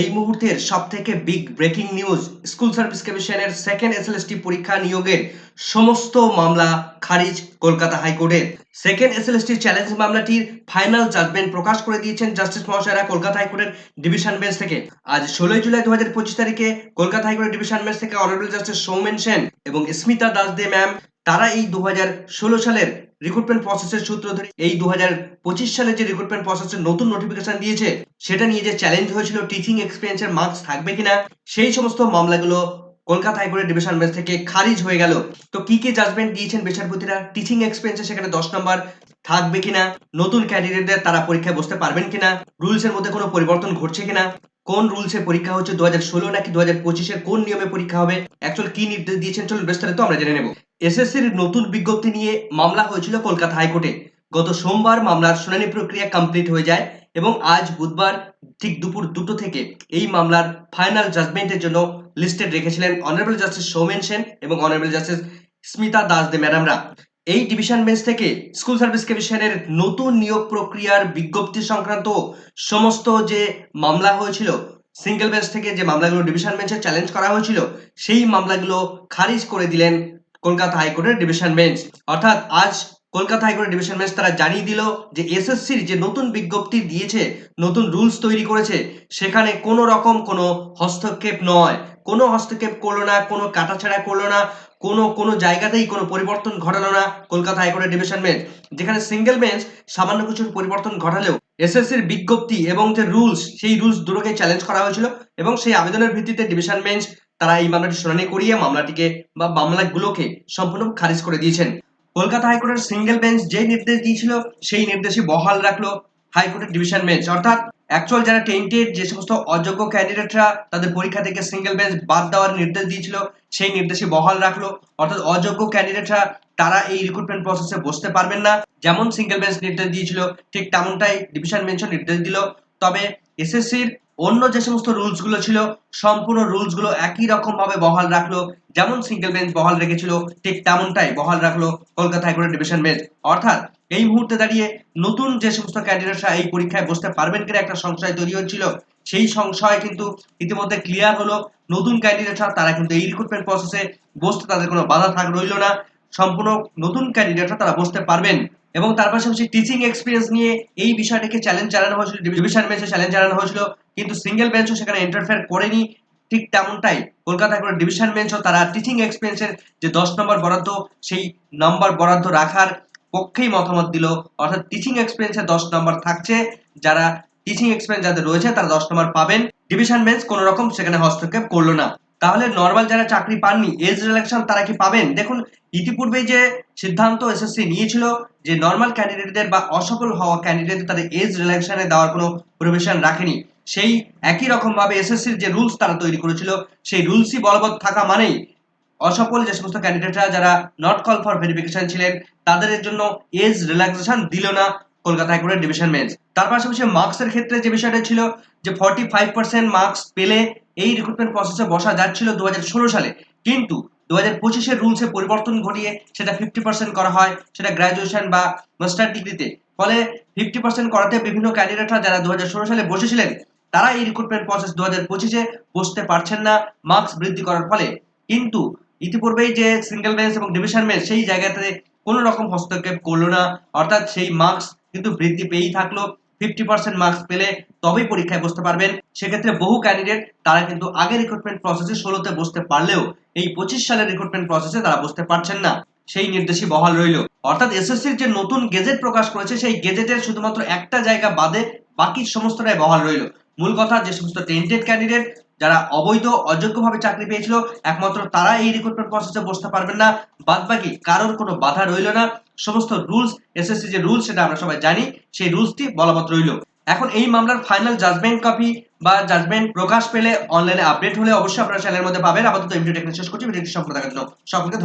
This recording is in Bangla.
এই মুহূর্তের সব থেকে big breaking news school service কমিশনের সেকেন্ড এসএলএসটি পরীক্ষা নিয়োগের সমস্ত মামলা খারিজ কলকাতা হাইকোর্টের। সেকেন্ড এসএলএসটি চ্যালেঞ্জ মামলাটির ফাইনাল জাজমেন্ট প্রকাশ করে দিয়েছেন জাস্টিস মহাশয়রা কলকাতা হাইকোর্টের ডিভিশন বেঞ্চ থেকে। আজ ষোলোই জুলাই দু হাজার পঁচিশ তারিখে কলকাতা হাইকোর্টের ডিভিশন বেঞ্চ থেকে অনারেবল জাস্টিস সৌমেন সেন এবং স্মিতা দাস দে ম্যাম তারা এই দু সালের রিক্রুটমেন্ট প্রসেসের সূত্র ধরে এই দু সালে যে রিক্রুটমেন্ট প্রসেসের নতুন নোটিফিকেশন দিয়েছে, সেটা নিয়ে যে চ্যালেঞ্জ হয়েছিল টিচিং এক্সপিরিয়েন্সের মার্কস থাকবে কিনা, সেই সমস্ত মামলাগুলো কলকাতা হাইকোর্টের ডিভিশন বেঞ্চ থেকে খারিজ হয়ে গেল। তো কি কি জাজমেন্ট দিয়েছেন বিচারপতিরা টিচিং এক্সপিরিয়েন্সে সেখানে দশ নম্বর থাকবে কিনা? নতুন ক্যান্ডিডেটদের তারা পরীক্ষায় বসতে পারবেন কিনা? রুলসের মধ্যে কোনো পরিবর্তন ঘটছে কিনা? কোন রুলসে পরীক্ষা হচ্ছে দু ষোলো নাকি দু হাজার কোন নিয়মে পরীক্ষা হবে? অ্যাকচুয়াল কি নির্দেশ দিয়েছেন? চলুন বিস্তারিত আমরা জেনে নেব। এসএসসির নতুন বিজ্ঞপ্তি নিয়ে মামলা হয়েছিল কলকাতা হাইকোর্টে। গত সোমবার মামলার শুনানি প্রক্রিয়া কমপ্লিট হয়ে যায় এবং আজ বুধবার ঠিক দুপুর দুটো থেকে এই মামলার ফাইনাল জাজমেন্টের জন্য লিস্টেড রেখেছিলেন অনারেবল জাস্টিস সৌমেন সেন এবং অনারেবল জাস্টিস স্মিতা দাস দে ম্যাডামরা। এই ডিভিশন বেঞ্চ থেকে স্কুল সার্ভিস কমিশনের নতুন নিয়োগ প্রক্রিয়ার বিজ্ঞপ্তি সংক্রান্ত সমস্ত যে মামলা হয়েছিল, সিঙ্গেল বেঞ্চ থেকে যে মামলাগুলো ডিভিশন বেঞ্চে চ্যালেঞ্জ করা হয়েছিল, সেই মামলাগুলো খারিজ করে দিলেন কলকাতা হাইকোর্টের ডিভিশন বেঞ্চ। অর্থাৎ আজ কলকাতা হাইকোর্টের ডিভিশন বেঞ্চ তারা জানিয়ে দিল যে এসএসসির যে নতুন বিজ্ঞপ্তি দিয়েছে, নতুন রুলস তৈরি করেছে, সেখানে কোনো রকম কোনো হস্তক্ষেপ নয়। কোনো হস্তক্ষেপ করল না, কোনো কাটাছাড়া করল না, কোনো কোনো জায়গাতেই কোনো পরিবর্তন ঘটালো না কলকাতা হাইকোর্টের ডিভিশন বেঞ্চ। যেখানে সিঙ্গেল বেঞ্চ সামান্য কিছুর পরিবর্তন ঘটালেও এসএসসির বিজ্ঞপ্তি এবং যে রুলস, সেই রুলস দুটোকে চ্যালেঞ্জ করা হয়েছিল এবং সেই আবেদনের ভিত্তিতে ডিভিশন বেঞ্চ তারা এই মামলাটি শুনানি করিয়ে মামলাটিকে বা মামলাগুলোকে সম্পূর্ণ খারিজ করে দিয়েছেন। কলকাতা হাইকোর্টের সিঙ্গেল বেঞ্চ যে নির্দেশ দিয়েছিল, সেই নির্দেশই বহাল রাখল হাইকোর্টের ডিভিশন বেঞ্চ। অর্থাৎ অ্যাকচুয়াল যারা টেন্টেড যে সমস্ত অযোগ্য ক্যান্ডিডেটরা তাদের পরীক্ষা থেকে সিঙ্গেল বেঞ্চ বাদ দেওয়ার নির্দেশ দিয়েছিল, সেই নির্দেশে বহাল রাখল। অর্থাৎ অযোগ্য ক্যান্ডিডেটরা তারা এই রিক্রুটমেন্ট প্রসেসে বসতে পারবেন না। যেমন সিঙ্গেল বেঞ্চ নির্দেশ দিয়েছিল, ঠিক তেমনটাই ডিভিশন বেঞ্চও নির্দেশ দিল। তবে এসএসসির অন্য যে সমস্ত রুলসগুলো ছিল, সম্পূর্ণ রুলসগুলো একই রকম ভাবে বহাল রাখল। যেমন সিঙ্গেল বেঞ্চ বহাল রেখেছিল, ঠিক তেমনটাই বহাল রাখল কলকাতা হাইকোর্টের ডিভিশন বেঞ্চ অর্থাৎ, এই মুহূর্তে দাঁড়িয়ে নতুন যে সমস্ত ক্যান্ডিডেটরা এই পরীক্ষায় বসতে পারবেন কিনা একটা সংশয় তৈরি হচ্ছিল। সেই সংশয় কিন্তু ইতিমধ্যে ক্লিয়ার হলো। নতুন ক্যান্ডিডেটরা তারা কিন্তু এই রিক্রুটমেন্ট প্রসেসে বসতে তাদের কোনো বাধা থাক রইল না। সম্পূর্ণ নতুন ক্যান্ডিডেটরা তারা বসতে পারবেন। এবং তার পাশাপাশি টিচিং এক্সপিরিয়েন্স নিয়ে এই বিষয়টাকে চ্যালেঞ্জ জানানো হয়েছিল ডিভিশন বেঞ্চে চ্যালেঞ্জ জানানো হয়েছিল, কিন্তু সিঙ্গেল বেঞ্চও সেখানে ইন্টারফেয়ার করেনি। ঠিক তেমনটাই কলকাতা হাইকোর্টের ডিভিশন বেঞ্চও তারা টিচিং এক্সপিরিয়েন্সের যে দশ নম্বর বরাদ্দ, সেই নম্বর বরাদ্দ রাখার পক্ষেই মতামত দিল। অর্থাৎ টিচিং এক্সপিরিয়েন্সে দশ নম্বর থাকছে। যারা টিচিং এক্সপিরিয়েন্স যাদের রয়েছে, তারা দশ নম্বর পাবেন। ডিভিশন বেঞ্চ কোনো রকম সেখানে হস্তক্ষেপ করল না। তাহলে নর্মাল যারা চাকরি পাননি এজ রিলেকশন তারা কি পাবেন? দেখুন ইতিপূর্বে যে সিদ্ধান্ত এসএসসি নিয়েছিল যে নর্মাল ক্যান্ডিডেটদের বা অসফল হওয়া ক্যান্ডিডেটদের তাদের এজ রিলেকশনে দেওয়ার কোনো প্রভিশন রাখেনি। সেই একই রকম ভাবে এসএসসির যে রুলস তারা তৈরি করেছিল, সেই রুলসই বলবৎ থাকা মানেই অসফল যে সমস্ত ক্যান্ডিডেটরা যারা নট কল ফর ভেরিফিকেশন ছিলেন, তাদের জন্য এজ রিল্যাক্সেশন দিল না কলকাতা হাইকোর্টের ডিভিশন বেঞ্চ তার পাশাপাশি মার্কসের ক্ষেত্রে যে বিষয়টা ছিল, যে ফর্টি ফাইভ পার্সেন্ট মার্কস পেলে এই রিক্রুটমেন্ট প্রসেসে বসা যাচ্ছিল দু হাজার ষোলো সালে। কিন্তু দু হাজার পঁচিশের রুলসে পরিবর্তন ঘটিয়ে সেটা ফিফটি পার্সেন্ট করা হয়, সেটা গ্রাজুয়েশন বা মাস্টার ডিগ্রিতে ফলে ফিফটি পার্সেন্ট করাতে বিভিন্ন ক্যান্ডিডেটরা যারা দু হাজার ষোলো সালে বসেছিলেন, তারা এই রিক্রুটমেন্ট প্রসেস দু হাজার পঁচিশে বসতে পারছেন না মার্কস বৃদ্ধি করার ফলে। কিন্তু ইতিপূর্বেই যে সিঙ্গেল বেঞ্চ এবং ডিভিশন বেঞ্চ সেই জায়গাতে কোনো রকম হস্তক্ষেপ করল না, অর্থাৎ সেই মার্কস কিন্তু বৃদ্ধি পেয়েই থাকল। ফিফটি পার্সেন্ট মার্কস পেলে তবেই পরীক্ষায় বসতে পারবেন। সেক্ষেত্রে বহু ক্যান্ডিডেট তারা কিন্তু আগে রিক্রুটমেন্ট প্রসেসে ষোলোতে বসতে পারলেও এই পঁচিশ সালের রিক্রুটমেন্ট প্রসেসে তারা বসতে পারছেন না। সেই নির্দেশই বহাল রইল। অর্থাৎ এসএসসির যে নতুন গেজেট প্রকাশ করেছে, সেই গেজেটের শুধুমাত্র একটা জায়গা বাদে বাকি সমস্তটাই বহাল রইল। মূল কথা, যে সমস্ত টেন্টেড ক্যান্ডিডেট যারা অবৈধ, অযোগ্যভাবে চাকরি পেয়েছিল, একমাত্র তারা এই রিক্রুটমেন্ট প্রসেসে বসতে পারবেন না। বাদ বাকি কারোর কোনো বাধা রইল না। সমস্ত রুলস এসএসসি যে রুলস সেটা আমরা সবাই জানি, সেই রুলসটি বলবৎ রইল এখন এই মামলার ফাইনাল জাজমেন্ট কপি বা জাজমেন্ট প্রকাশ পেলে অনলাইনে আপডেট হলে অবশ্যই আপনারা চ্যানেলের মধ্যে পাবেন। আপাতত এই ভিডিও শেষ করছি। ভিডিওটি সম্পূর্ণ দেখার জন্য সকলকে ধন্যবাদ।